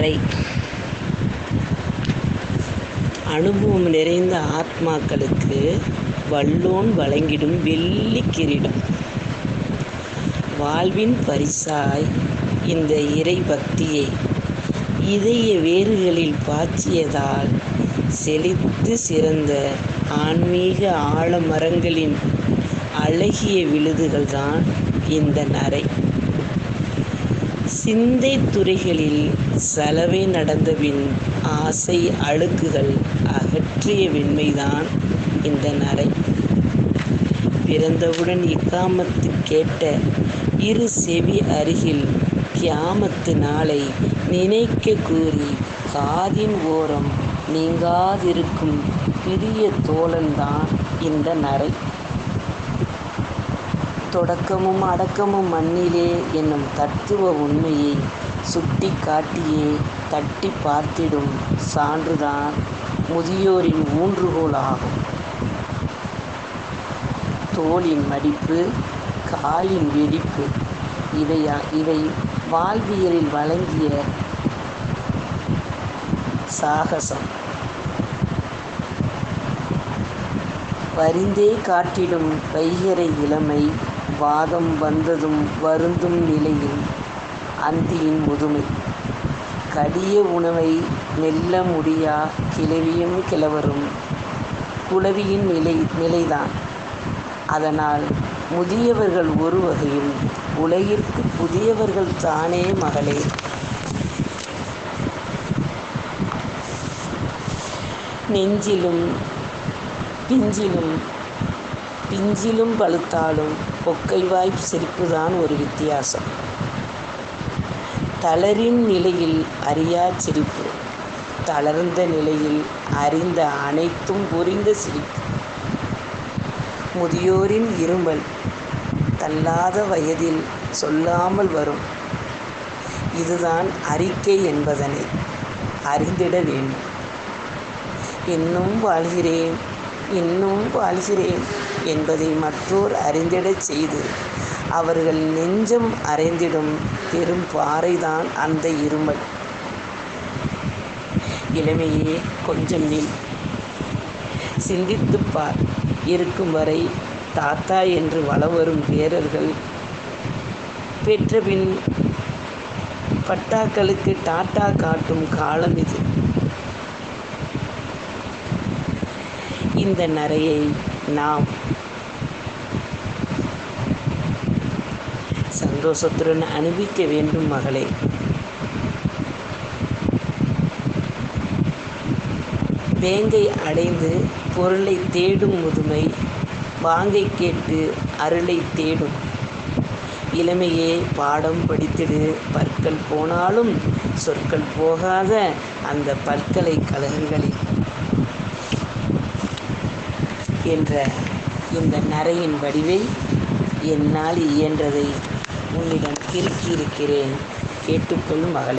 வரை அனுபவம் நிறைந்த ஆத்மாக்களுக்கு வல்லோன் வழங்கிடும் வெள்ளி கிரீடம். வாழ்வின் பரிசாய் இந்த இறை பக்தியை இதய வேர்களில் பாய்ச்சியதால் செழித்து சிறந்த ஆன்மீக ஆலமரங்களின் அழகிய விழுதுகள்தான் இந்த நரை சிந்தை துறைகளில் சலவை நடந்தபின் ஆசை அழுக்குகள் அகற்றிய வெண்மைதான் இந்த நரை பிறந்தவுடன் இக்காமத்து கேட்ட இரு செவி அருகில் கியாமத்து நாளை நினைக்க கூறி காதின் ஓரம் நீங்காதிருக்கும் பிரிய தோழன்தான் இந்த நரை தொடக்கமும் அடக்கமும் மண்ணிலே என்னும் தத்துவ உண்மையை சுட்டி காட்டியே தட்டி பார்த்திடும் சான்றுதான் முதியோரின் ஊன்றுகோல் ஆகும் தோளின் மடிப்பு காலின் வெடிப்பு இவையா இவை வாழ்வியலில் வழங்கிய சாகசம். வரிந்தே காட்டிடும் வைகரை இளமை வாதம் வந்ததும் வருந்தும் நிலையில் அந்தியின் முதுமை. கடிய உணவை மெல்ல முடியா கிழவியும் கிழவரும் குளவியின் நிலை நிலைதான். அதனால் முதியவர்கள் ஒரு வகையும் உலகிற்கு புதியவர்கள் தானே மகளே. நெஞ்சிலும் பிஞ்சிலும் பிஞ்சிலும் பழுத்தாலும் பொக்கைவாய் சிரிப்புதான் ஒரு வித்தியாசம். தளரின் நிலையில் அறியா சிரிப்பு. தளர்ந்த நிலையில் அறிந்த அனைத்தும் புரிந்த சிரிப்பு. முதியோரின் இருமல் தள்ளாத வயதில் சொல்லாமல் வரும். இதுதான் அறிக்கை என்பதனை அறிந்திட வேண்டும். இன்னும் வாழ்கிறேன் இன்னும் வாழ்கிறேன். என்பதை மற்றோர் அறிந்திடச் செய்து அவர்கள் நெஞ்சம் அறைந்திடும் பெரும் பாறைதான் அந்த இருமல் இளமையே கொஞ்சம் நீ சிந்தித்துப்பார் இருக்கும் வரை தாத்தா என்று வளவரும் வீரர்கள் பெற்றபின் பட்டாக்களுக்கு டாட்டா காட்டும் காலம் இது. இந்த நரையை நாம். சந்தோஷத்துடன் அனுபவிக்க வேண்டும் மகளே. வேங்கை அடைந்து பொருளை தேடும் முதுமை வாங்கை கேட்டு அருளை தேடும். இளமையே பாடம் படித்திடு பற்கள் போனாலும் சொற்கள் போகாத அந்த பல்கலைக்கழகங்களில் என்ற இந்த நரையின் வடிவை என்னால் இயன்றதை உன்னிடம் கிறுக்கியிருக்கிறேன் கேட்டுக்கொள்ளும் மகளிர்